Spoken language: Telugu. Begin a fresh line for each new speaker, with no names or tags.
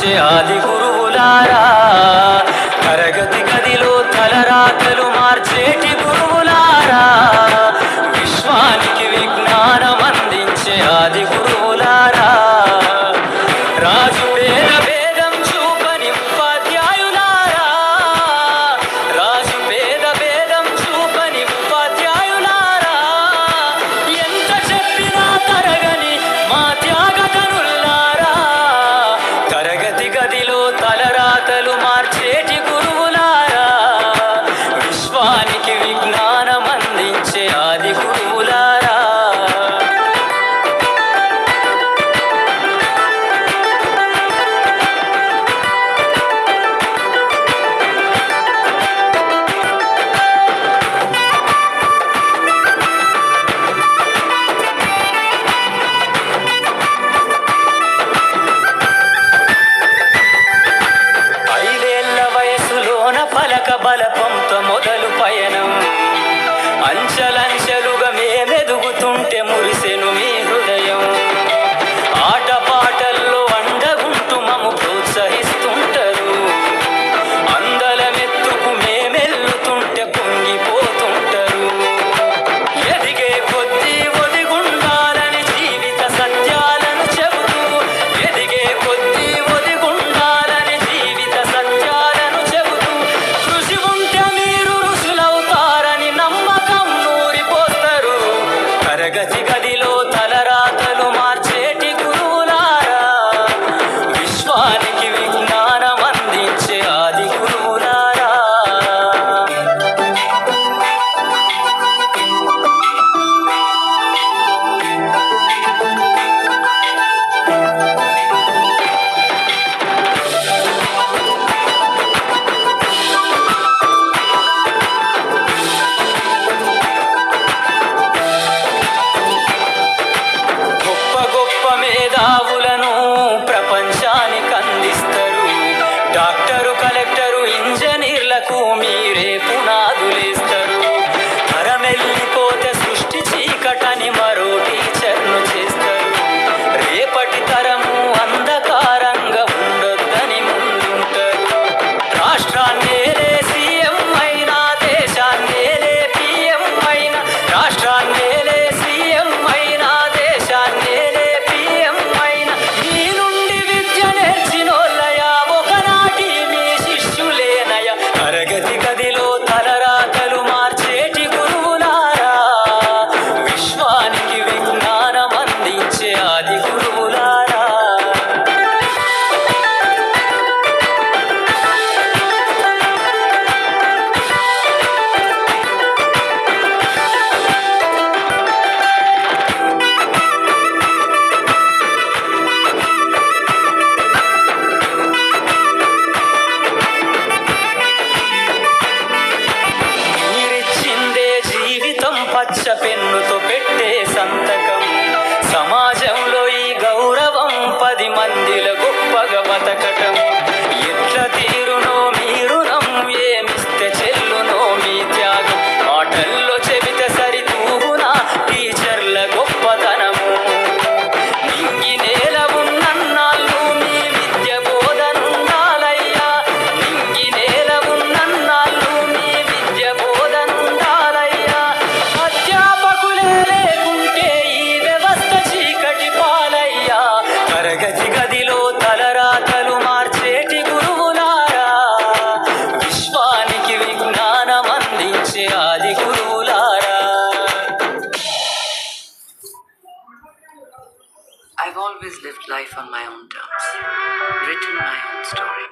啊，姐啊，弟。వేదావులను మందిల గొప్పగా
బతకటము lived life on my own terms, written my own story.